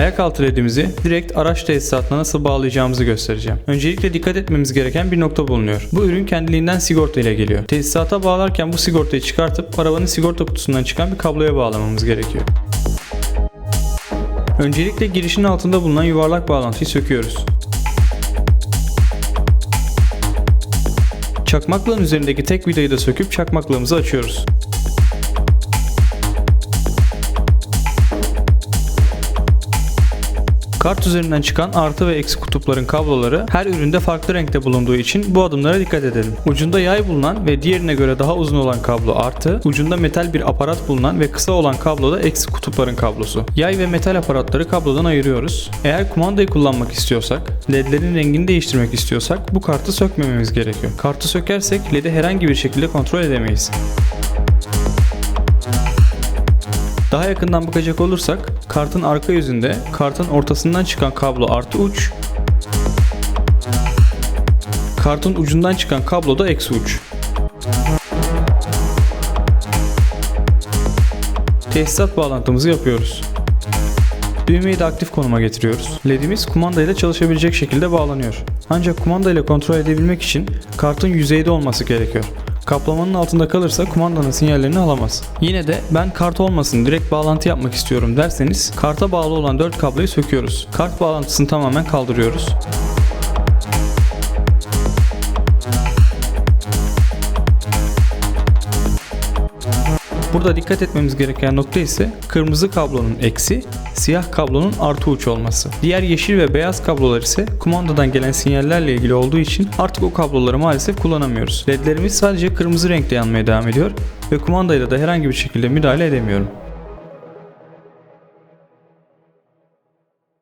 Ayak altı ledimizi direkt araç tesisatına nasıl bağlayacağımızı göstereceğim. Öncelikle dikkat etmemiz gereken bir nokta bulunuyor. Bu ürün kendiliğinden sigorta ile geliyor. Tesisata bağlarken bu sigortayı çıkartıp arabanın sigorta kutusundan çıkan bir kabloya bağlamamız gerekiyor. Öncelikle girişin altında bulunan yuvarlak bağlantıyı söküyoruz. Çakmaklığın üzerindeki tek vidayı da söküp çakmaklığımızı açıyoruz. Kart üzerinden çıkan artı ve eksi kutupların kabloları her üründe farklı renkte bulunduğu için bu adımlara dikkat edelim. Ucunda yay bulunan ve diğerine göre daha uzun olan kablo artı, ucunda metal bir aparat bulunan ve kısa olan kablo da eksi kutupların kablosu. Yay ve metal aparatları kablodan ayırıyoruz. Eğer kumandayı kullanmak istiyorsak, ledlerin rengini değiştirmek istiyorsak bu kartı sökmememiz gerekiyor. Kartı sökersek ledi herhangi bir şekilde kontrol edemeyiz. Daha yakından bakacak olursak kartın arka yüzünde kartın ortasından çıkan kablo artı uç, kartın ucundan çıkan kablo da eksi uç. Tesisat bağlantımızı yapıyoruz. Düğmeyi de aktif konuma getiriyoruz. LED'imiz kumanda ile çalışabilecek şekilde bağlanıyor. Ancak kumanda ile kontrol edebilmek için kartın yüzeyde olması gerekiyor. Kaplamanın altında kalırsa kumandanın sinyallerini alamaz. Yine de ben kart olmasın direkt bağlantı yapmak istiyorum derseniz karta bağlı olan 4 kabloyu söküyoruz. Kart bağlantısını tamamen kaldırıyoruz. Burada dikkat etmemiz gereken nokta ise kırmızı kablonun eksi, siyah kablonun artı uç olması. Diğer yeşil ve beyaz kablolar ise kumandadan gelen sinyallerle ilgili olduğu için artık o kabloları maalesef kullanamıyoruz. LED'lerimiz sadece kırmızı renkte yanmaya devam ediyor ve kumandayla da herhangi bir şekilde müdahale edemiyorum.